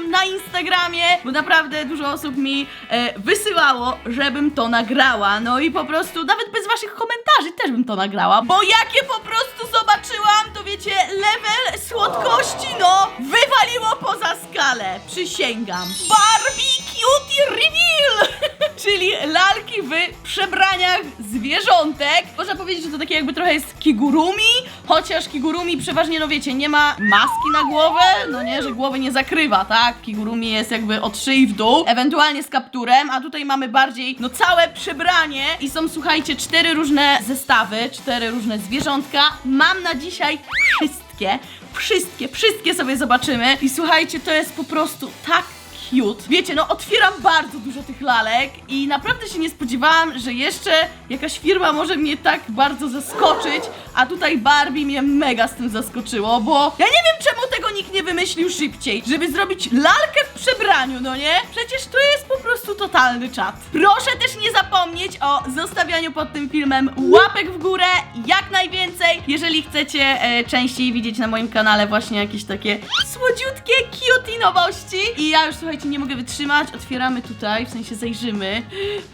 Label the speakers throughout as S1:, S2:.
S1: na Instagramie, bo naprawdę dużo osób mi e, wysyłało, żebym to nagrała. No i po prostu nawet bez waszych komentarzy też bym to nagrała, bo jakie po prostu zobaczyłam, to wiecie, level słodkości, no, wywaliło poza skalę. Przysięgam. Barbie Cutie Reveal! Czyli lalki w przebraniach zwierzątek. Można powiedzieć, że to takie jakby trochę jest kigurumi, chociaż kigurumi przeważnie, no wiecie, nie ma maski na głowę, no nie, że głowy nie zakrywa, tak? Kigurumi jest jakby od szyi w dół, ewentualnie z kapturem, a tutaj mamy bardziej, no całe przebranie i są, słuchajcie, cztery różne zestawy, cztery różne zwierzątka. Mam na dzisiaj wszystkie, wszystkie, wszystkie sobie zobaczymy i słuchajcie, to jest po prostu tak cute. Wiecie, no otwieram bardzo dużo tych lalek i naprawdę się nie spodziewałam, że jeszcze jakaś firma może mnie tak bardzo zaskoczyć, a tutaj Barbie mnie mega z tym zaskoczyło, bo ja nie wiem czemu tego nikt nie wymyślił szybciej, żeby zrobić lalkę w przebraniu, no nie? Przecież to jest po prostu totalny czat. Proszę też nie zapomnieć o zostawianiu pod tym filmem łapek w górę, jak najwięcej, jeżeli chcecie e, częściej widzieć na moim kanale właśnie jakieś takie słodziutkie, cutie nowości. I ja już słuchajcie, nie mogę wytrzymać, otwieramy tutaj, w sensie zajrzymy.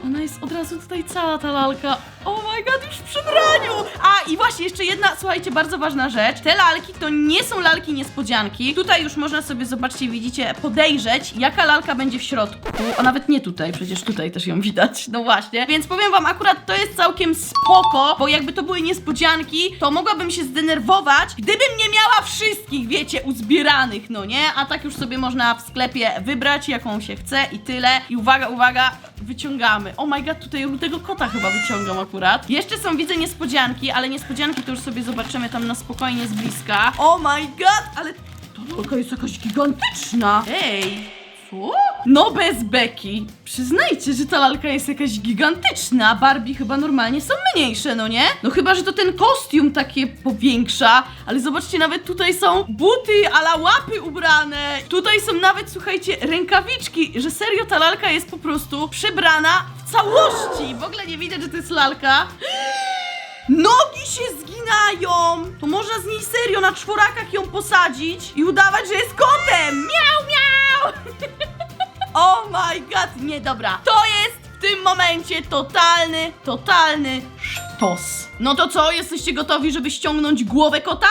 S1: Ona jest od razu tutaj cała ta lalka. Oh my god, już w przebraniu! A i właśnie jeszcze jedna, słuchajcie, bardzo ważna rzecz. Te lalki to nie są lalki niespodzianki. Tutaj już można sobie, zobaczcie, widzicie, podejrzeć, jaka lalka będzie w środku. A nawet nie tutaj, przecież tutaj też ją widać. No właśnie. Więc powiem wam, akurat to jest całkiem spoko, bo jakby to były niespodzianki, to mogłabym się zdenerwować, gdybym nie miała wszystkich, wiecie, uzbieranych, no nie? A tak już sobie można w sklepie wybrać, jaką się chce i tyle. I uwaga, uwaga, wyciągamy. Oh my god, tutaj tego kota chyba wyciągam akurat. Jeszcze są, widzę, niespodzianki, ale niespodzianki to już sobie zobaczymy tam na spokojnie z bliska. Oh my god, ale ta lalka jest jakaś gigantyczna. Ej. Co? No bez beki. Przyznajcie, że ta lalka jest jakaś gigantyczna. Barbie chyba normalnie są mniejsze, no nie? No chyba, że to ten kostium takie powiększa. Ale zobaczcie, nawet tutaj są buty ala łapy ubrane. Tutaj są nawet, słuchajcie, rękawiczki. Że serio ta lalka jest po prostu przebrana w całości. W ogóle nie widać, że to jest lalka. Nogi się zginają! To można z niej serio na czworakach ją posadzić i udawać, że jest kotem! Miau, miau! oh my god, nie dobra. To jest w tym momencie totalny, totalny sztos. No to co, jesteście gotowi, żeby ściągnąć głowę kota?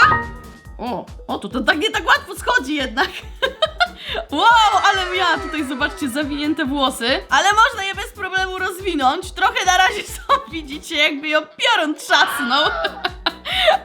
S1: O, o, to, to tak nie tak łatwo schodzi jednak. Wow, ale miała tutaj, zobaczcie, zawinięte włosy. Ale można je bez problemu rozwinąć. Trochę na razie są, widzicie, jakby ją piorun trzasnął.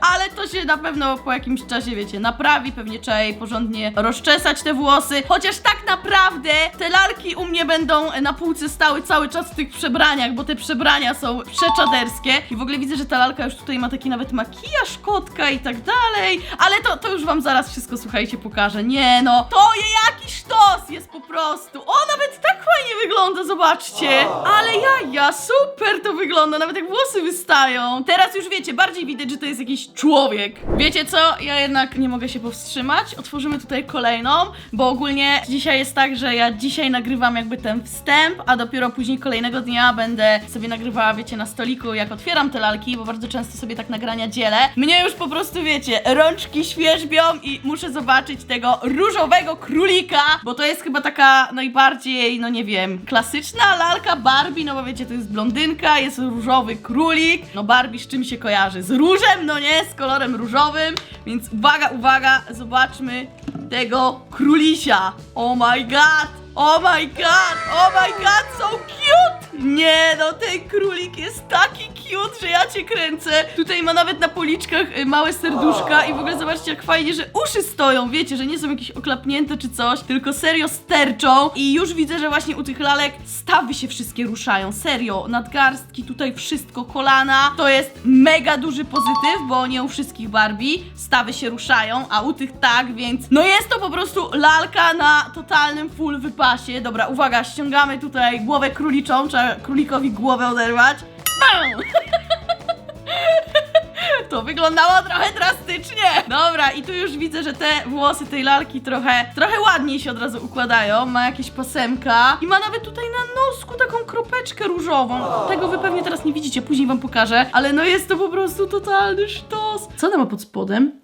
S1: Ale to się na pewno po jakimś czasie, wiecie, naprawi, pewnie trzeba jej porządnie rozczesać te włosy. Chociaż tak naprawdę te lalki u mnie będą na półce stały cały czas w tych przebraniach, bo te przebrania są przeczaderskie. I w ogóle widzę, że ta lalka już tutaj ma taki nawet makijaż kotka i tak dalej. Ale to, to już wam zaraz wszystko, słuchajcie, pokażę. Nie no, to je jakiś sztos jest po prostu. O, nawet tak fajnie wygląda, zobaczcie. Ale ja, ja, super to wygląda, nawet jak włosy wystają. Teraz już wiecie, bardziej widać, że to jest jakiś człowiek. Wiecie co? Ja jednak nie mogę się powstrzymać. Otworzymy tutaj kolejną, bo ogólnie dzisiaj jest tak, że ja dzisiaj nagrywam jakby ten wstęp, a dopiero później kolejnego dnia będę sobie nagrywała, wiecie, na stoliku, jak otwieram te lalki, bo bardzo często sobie tak nagrania dzielę. Mnie już po prostu, wiecie, rączki świerzbią i muszę zobaczyć tego różowego królika, bo to jest chyba taka najbardziej, no nie wiem, klasyczna lalka Barbie, no bo wiecie, to jest blondynka, jest różowy królik. No Barbie z czym się kojarzy? Z różem, no nie? Z kolorem różowym, więc uwaga, uwaga, zobaczmy tego królisia. Oh my god! Oh my god! Oh my god, so cute! Nie no, ten królik jest taki cute, że ja cię kręcę. Tutaj ma nawet na policzkach y, małe serduszka i w ogóle zobaczcie jak fajnie, że uszy stoją, wiecie, że nie są jakieś oklapnięte czy coś, tylko serio sterczą i już widzę, że właśnie u tych lalek stawy się wszystkie ruszają, serio, nadgarstki, tutaj wszystko, kolana, to jest mega duży pozytyw, bo nie u wszystkich Barbie stawy się ruszają, a u tych tak, więc no jest to po prostu lalka na totalnym full wypasie. Dobra, uwaga, ściągamy tutaj głowę króliczą, trzeba królikowi głowę oderwać. To wyglądało trochę drastycznie. Dobra, i tu już widzę, że te włosy tej lalki trochę, trochę ładniej się od razu układają. Ma jakieś pasemka i ma nawet tutaj na nosku taką kropeczkę różową. Tego wy pewnie teraz nie widzicie, później wam pokażę, ale no jest to po prostu totalny sztos. Co ona ma pod spodem?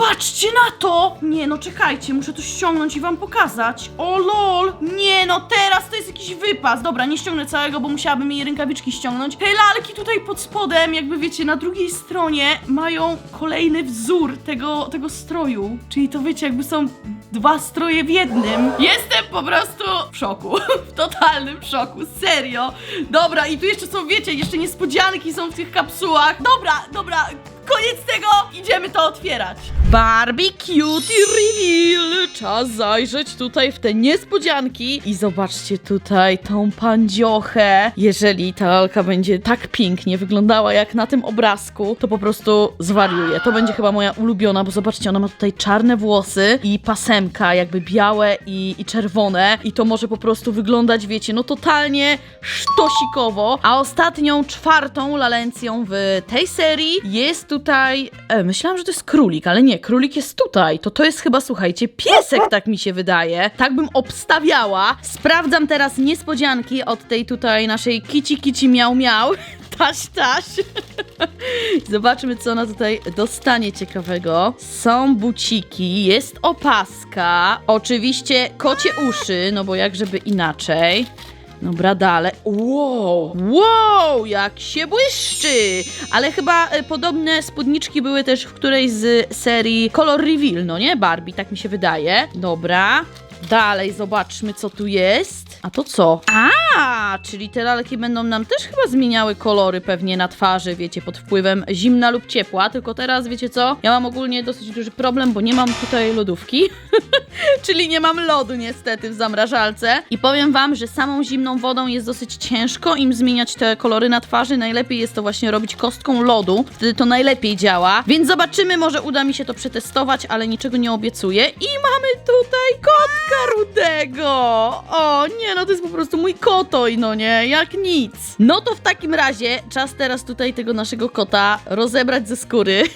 S1: Patrzcie na to! Nie no, czekajcie, muszę to ściągnąć i wam pokazać. O lol! Nie no, teraz to jest jakiś wypas. Dobra, nie ściągnę całego, bo musiałabym jej rękawiczki ściągnąć. Te lalki tutaj pod spodem, jakby wiecie, na drugiej stronie mają kolejny wzór tego, tego stroju. Czyli to wiecie, jakby są dwa stroje w jednym. Jestem po prostu w szoku. w totalnym szoku, serio. Dobra, i tu jeszcze są, wiecie, jeszcze niespodzianki są w tych kapsułach. Dobra, dobra, koniec tego, idziemy to otwierać. Barbie Cutie Reveal! Czas zajrzeć tutaj w te niespodzianki i zobaczcie tutaj tą pandziochę. Jeżeli ta lalka będzie tak pięknie wyglądała jak na tym obrazku, to po prostu zwariuję. To będzie chyba moja ulubiona, bo zobaczcie, ona ma tutaj czarne włosy i pasemka, jakby białe i, i czerwone i to może po prostu wyglądać, wiecie, no totalnie sztosikowo. A ostatnią, czwartą lalencją w tej serii jest tutaj... E, myślałam, że to jest królik, ale nie, królik jest tutaj. To to jest chyba, słuchajcie, piesek, tak mi się wydaje. Tak bym obstawiała. Sprawdzam teraz niespodzianki od tej tutaj naszej kici kici miał miał. Taś, taś. Zobaczmy, co ona tutaj dostanie ciekawego. Są buciki, jest opaska, oczywiście kocie uszy, no bo jak żeby inaczej. Dobra, dalej. Wow, wow, jak się błyszczy! Ale chyba e, podobne spódniczki były też w którejś z serii Color Reveal, no nie? Barbie, tak mi się wydaje. Dobra. Dalej zobaczmy, co tu jest. A to co? A, czyli te lalki będą nam też chyba zmieniały kolory pewnie na twarzy, wiecie, pod wpływem zimna lub ciepła. Tylko teraz, wiecie co? Ja mam ogólnie dosyć duży problem, bo nie mam tutaj lodówki. czyli nie mam lodu niestety w zamrażalce. I powiem wam, że samą zimną wodą jest dosyć ciężko im zmieniać te kolory na twarzy. Najlepiej jest to właśnie robić kostką lodu. Wtedy to najlepiej działa. Więc zobaczymy, może uda mi się to przetestować, ale niczego nie obiecuję. I mamy tutaj kotka rudego. O, nie, no to jest po prostu mój kotoj, no nie, jak nic. No to w takim razie czas teraz tutaj tego naszego kota rozebrać ze skóry.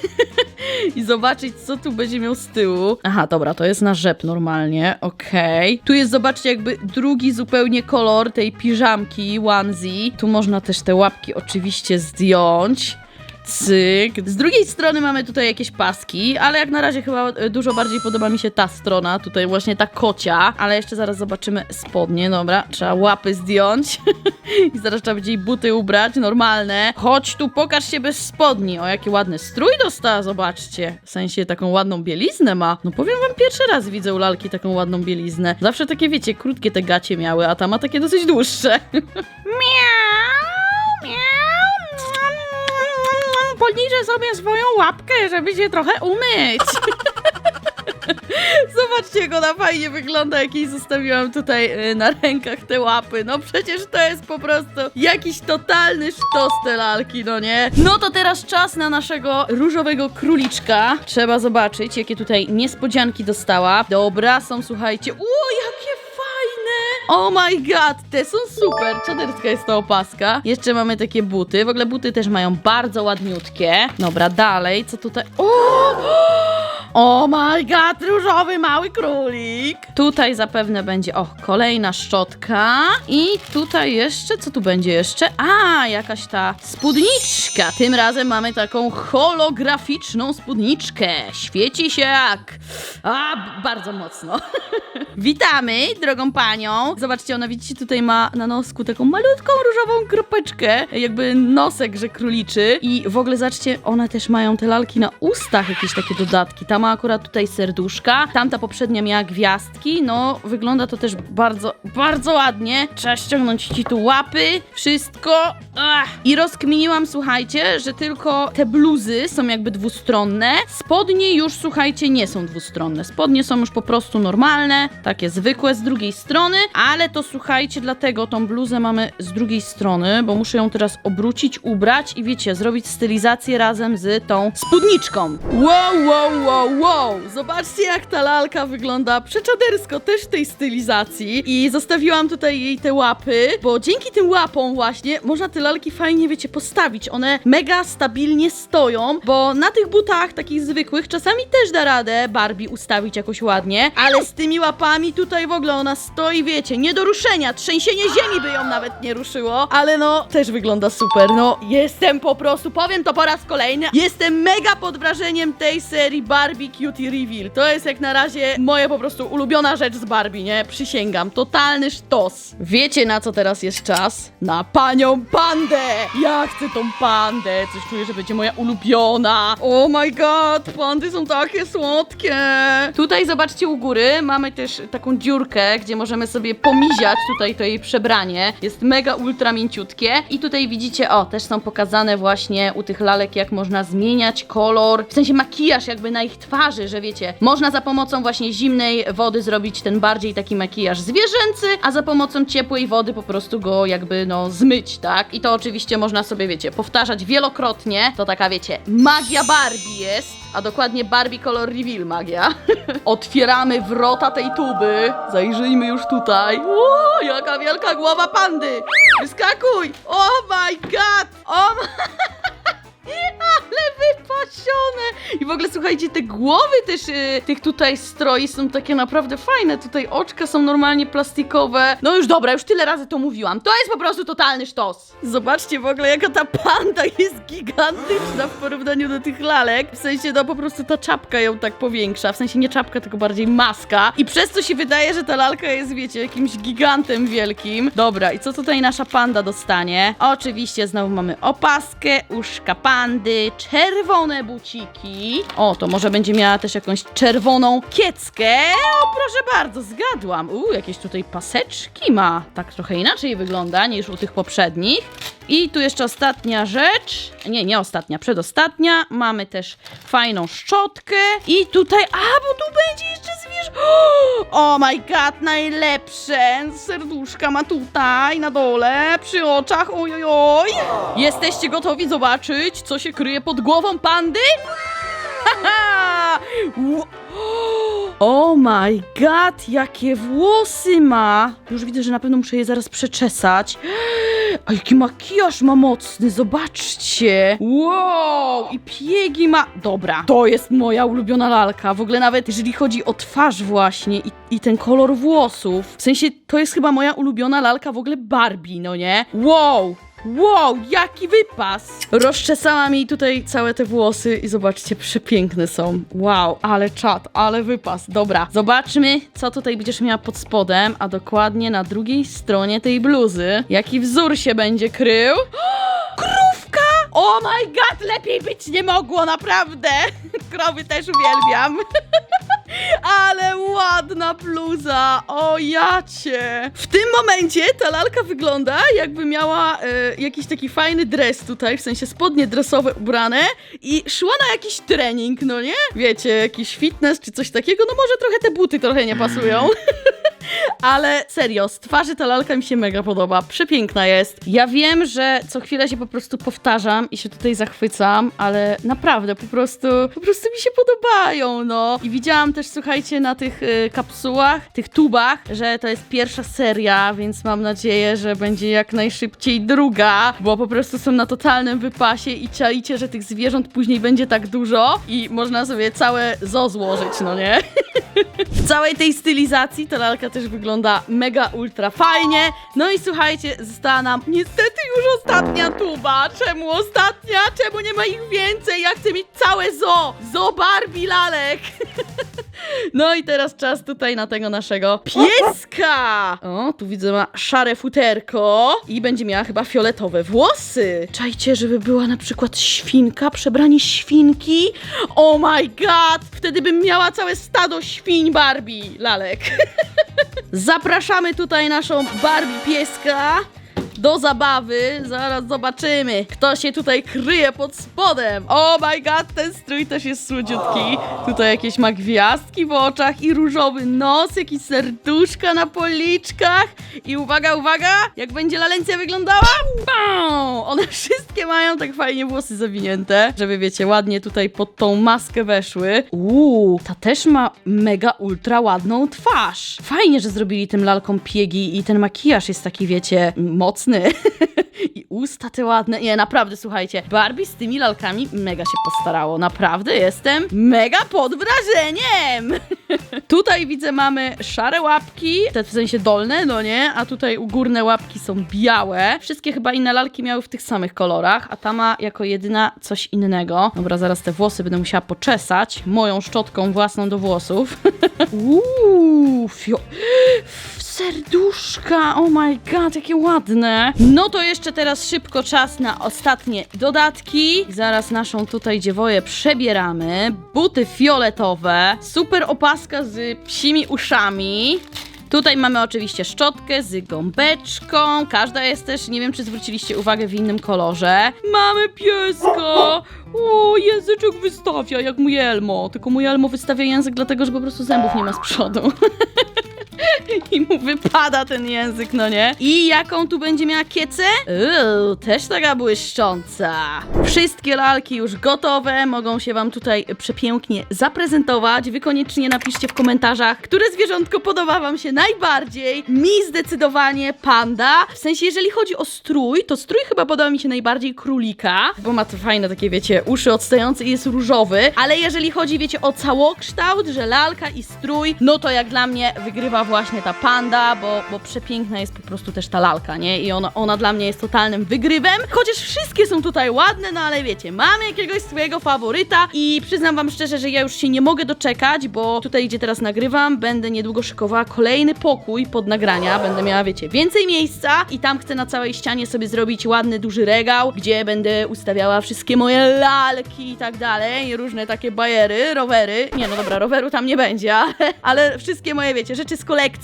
S1: i zobaczyć, co tu będzie miał z tyłu. Aha, dobra, to jest na rzep normalnie, okej. Tu jest, zobaczcie, jakby drugi zupełnie kolor tej piżamki, onesie. Tu można też te łapki oczywiście zdjąć. Cyk. Z drugiej strony mamy tutaj jakieś paski, ale jak na razie chyba e, dużo bardziej podoba mi się ta strona, tutaj właśnie ta kocia, ale jeszcze zaraz zobaczymy spodnie, dobra, trzeba łapy zdjąć i zaraz trzeba będzie jej buty ubrać, normalne. Chodź tu, pokaż się bez spodni, o jaki ładny strój dostała, zobaczcie, w sensie taką ładną bieliznę ma. No powiem wam, pierwszy raz widzę u lalki taką ładną bieliznę. Zawsze takie, wiecie, krótkie te gacie miały, a ta ma takie dosyć dłuższe. miau, Podniżę sobie swoją łapkę, żeby się trochę umyć. Zobaczcie, jak ona fajnie wygląda, jak jej zostawiłam tutaj y, na rękach te łapy. No przecież to jest po prostu jakiś totalny sztos te lalki, no nie? No to teraz czas na naszego różowego króliczka. Trzeba zobaczyć, jakie tutaj niespodzianki dostała. Dobra, są, słuchajcie. O, jakie! Oh my god, te są super. Czaderska jest ta opaska. Jeszcze mamy takie buty. W ogóle buty też mają bardzo ładniutkie. Dobra, dalej, co tutaj? O! Oh my god, różowy mały królik. Tutaj zapewne będzie, o, kolejna szczotka. I tutaj jeszcze, co tu będzie jeszcze? A, jakaś ta spódniczka. Tym razem mamy taką holograficzną spódniczkę. Świeci się jak... A, bardzo mocno. Witamy, drogą panią. Zobaczcie, ona widzicie, tutaj ma na nosku taką malutką różową kropeczkę, jakby nosek, że króliczy. I w ogóle zobaczcie, one też mają te lalki na ustach, jakieś takie dodatki. Ta ma akurat tutaj serduszka, tamta poprzednia miała gwiazdki. No, wygląda to też bardzo, bardzo ładnie. Trzeba ściągnąć ci tu łapy, wszystko. Ach. I rozkminiłam, słuchajcie, że tylko te bluzy są jakby dwustronne. Spodnie już, słuchajcie, nie są dwustronne. Spodnie są już po prostu normalne, takie zwykłe z drugiej strony, ale to słuchajcie, dlatego tą bluzę mamy z drugiej strony, bo muszę ją teraz obrócić, ubrać i wiecie, zrobić stylizację razem z tą spódniczką. Wow, wow, wow, wow! Zobaczcie jak ta lalka wygląda przeczadersko też w tej stylizacji. I zostawiłam tutaj jej te łapy, bo dzięki tym łapom właśnie można te lalki fajnie, wiecie, postawić. One mega stabilnie stoją, bo na tych butach takich zwykłych czasami też da radę Barbie ustawić jakoś ładnie, ale z tymi łapami tutaj w ogóle ona stoi, wiecie, nie do ruszenia. Trzęsienie ziemi by ją nawet nie ruszyło, ale no też wygląda super. No jestem po prostu, powiem to po raz kolejny, jestem mega pod wrażeniem tej serii Barbie Cutie Reveal. To jest jak na razie moja po prostu ulubiona rzecz z Barbie, nie? Przysięgam, totalny sztos. Wiecie na co teraz jest czas? Na panią pandę! Ja chcę tą pandę, coś czuję, że będzie moja ulubiona. Oh my god, pandy są takie słodkie. Tutaj zobaczcie u góry, mamy też taką dziurkę, gdzie możemy sobie pomiziać tutaj to jej przebranie. Jest mega ultra mięciutkie i tutaj widzicie, o, też są pokazane właśnie u tych lalek, jak można zmieniać kolor, w sensie makijaż jakby na ich twarzy, że wiecie, można za pomocą właśnie zimnej wody zrobić ten bardziej taki makijaż zwierzęcy, a za pomocą ciepłej wody po prostu go jakby no zmyć, tak? I to oczywiście można sobie, wiecie, powtarzać wielokrotnie. To taka, wiecie, magia Barbie jest, a dokładnie Barbie Color Reveal magia. Otwieramy wrota tej tuby. Zajrzyjmy już tutaj. O, jaka wielka głowa pandy! Wyskakuj! Oh my god! O ale wypasione! I w ogóle słuchajcie, te głowy też y, tych tutaj stroi są takie naprawdę fajne. Tutaj oczka są normalnie plastikowe. No już dobra, już tyle razy to mówiłam. To jest po prostu totalny sztos. Zobaczcie w ogóle, jaka ta panda jest gigantyczna w porównaniu do tych lalek. W sensie, no po prostu ta czapka ją tak powiększa. W sensie nie czapka, tylko bardziej maska. I przez to się wydaje, że ta lalka jest, wiecie, jakimś gigantem wielkim. Dobra, i co tutaj nasza panda dostanie? Oczywiście znowu mamy opaskę, uszka pandy, czerwone buciki. O, to może będzie miała też jakąś czerwoną kieckę. O, proszę bardzo, zgadłam. Uuu, jakieś tutaj paseczki ma. Tak trochę inaczej wygląda niż u tych poprzednich. I tu jeszcze ostatnia rzecz. Nie, nie ostatnia, przedostatnia. Mamy też fajną szczotkę. I tutaj, a bo tu będzie jeszcze zwierz. Oh my god, najlepsze. Serduszka ma tutaj na dole, przy oczach. Oj, oj, oj. Jesteście gotowi zobaczyć, co się kryje pod głową pandy? Haha! Oh my god, jakie włosy ma! Już widzę, że na pewno muszę je zaraz przeczesać. A jaki makijaż ma mocny, zobaczcie! Wow! I piegi ma... Dobra, to jest moja ulubiona lalka. W ogóle nawet jeżeli chodzi o twarz właśnie i, i ten kolor włosów. W sensie, to jest chyba moja ulubiona lalka w ogóle Barbie, no nie? Wow! Wow, jaki wypas! Rozczesałam jej tutaj całe te włosy i zobaczcie, przepiękne są. Wow, ale czad, ale wypas. Dobra, zobaczmy, co tutaj będziesz miała pod spodem, a dokładnie na drugiej stronie tej bluzy. Jaki wzór się będzie krył? Krówka! Oh my god, lepiej być nie mogło, naprawdę! Krowy też uwielbiam. Ale ładna bluza! O jacie! W tym momencie ta lalka wygląda jakby miała e, jakiś taki fajny dres tutaj, w sensie spodnie dresowe ubrane i szła na jakiś trening, no nie? Wiecie, jakiś fitness czy coś takiego, no może trochę te buty trochę nie pasują. Ale serio, z twarzy ta lalka mi się mega podoba. Przepiękna jest. Ja wiem, że co chwilę się po prostu powtarzam i się tutaj zachwycam, ale naprawdę po prostu, po prostu mi się podobają, no. I widziałam też, słuchajcie, na tych y, kapsułach, tych tubach, że to jest pierwsza seria, więc mam nadzieję, że będzie jak najszybciej druga, bo po prostu są na totalnym wypasie i czaicie, że tych zwierząt później będzie tak dużo i można sobie całe zo złożyć, no nie? W całej tej stylizacji ta lalka też wygląda mega ultra fajnie. No i słuchajcie, została nam niestety już ostatnia tuba. Czemu ostatnia? Czemu nie ma ich więcej? Ja chcę mieć całe zo! Zo Barbie lalek! No i teraz czas tutaj na tego naszego pieska! O, tu widzę ma szare futerko i będzie miała chyba fioletowe włosy. Czajcie, żeby była na przykład świnka, przebranie świnki. Oh my god! Wtedy bym miała całe stado świń Barbie lalek. Zapraszamy tutaj naszą Barbie pieska. Do zabawy. Zaraz zobaczymy, kto się tutaj kryje pod spodem. Oh my god, ten strój też jest słodziutki. Tutaj jakieś ma gwiazdki w oczach i różowy nos, jakieś serduszka na policzkach. I uwaga, uwaga, jak będzie lalencja wyglądała? Bam! One wszystkie mają tak fajnie włosy zawinięte, żeby wiecie, ładnie tutaj pod tą maskę weszły. Uuu, ta też ma mega ultra ładną twarz. Fajnie, że zrobili tym lalkom piegi i ten makijaż jest taki, wiecie, mocny. I usta te ładne. Nie, naprawdę, słuchajcie, Barbie z tymi lalkami mega się postarało. Naprawdę jestem mega pod wrażeniem. tutaj widzę, mamy szare łapki, te w sensie dolne, no nie, a tutaj u górne łapki są białe. Wszystkie chyba inne lalki miały w tych samych kolorach, a ta ma jako jedyna coś innego. Dobra, zaraz te włosy będę musiała poczesać moją szczotką własną do włosów. Uuu, fio... Serduszka, oh my god, jakie ładne. No to jeszcze teraz szybko czas na ostatnie dodatki. Zaraz naszą tutaj dziewoję przebieramy. Buty fioletowe, super opaska z psimi uszami. Tutaj mamy oczywiście szczotkę z gąbeczką. Każda jest też, nie wiem czy zwróciliście uwagę, w innym kolorze. Mamy pieska! O, języczek wystawia, jak mój Elmo. Tylko mój Elmo wystawia język dlatego, że po prostu zębów nie ma z przodu. I mu wypada ten język, no nie? I jaką tu będzie miała kiecę? Uuu, też taka błyszcząca. Wszystkie lalki już gotowe, mogą się wam tutaj przepięknie zaprezentować. Wy koniecznie napiszcie w komentarzach, które zwierzątko podoba wam się najbardziej. Mi zdecydowanie panda. W sensie, jeżeli chodzi o strój, to strój chyba podoba mi się najbardziej królika, bo ma te fajne takie, wiecie, uszy odstające i jest różowy. Ale jeżeli chodzi, wiecie, o całokształt, że lalka i strój, no to jak dla mnie wygrywa właśnie ta panda, bo, bo przepiękna jest po prostu też ta lalka, nie? I ona, ona dla mnie jest totalnym wygrywem. Chociaż wszystkie są tutaj ładne, no ale wiecie, mamy jakiegoś swojego faworyta i przyznam wam szczerze, że ja już się nie mogę doczekać, bo tutaj, gdzie teraz nagrywam, będę niedługo szykowała kolejny pokój pod nagrania. Będę miała, wiecie, więcej miejsca i tam chcę na całej ścianie sobie zrobić ładny, duży regał, gdzie będę ustawiała wszystkie moje lalki i tak dalej, różne takie bajery, rowery. Nie, no dobra, roweru tam nie będzie, ale, ale wszystkie moje, wiecie, rzeczy z kolekcji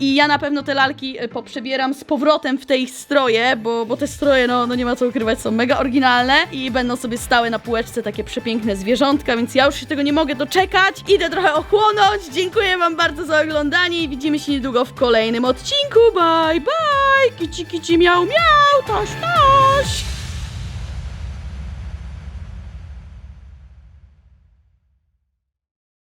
S1: i ja na pewno te lalki e, poprzebieram z powrotem w te ich stroje, bo, bo te stroje, no, no nie ma co ukrywać, są mega oryginalne i będą sobie stały na półeczce takie przepiękne zwierzątka, więc ja już się tego nie mogę doczekać. Idę trochę ochłonąć. Dziękuję wam bardzo za oglądanie i widzimy się niedługo w kolejnym odcinku. Bye, bye! Kici, kici, miał, miał, toś, toś!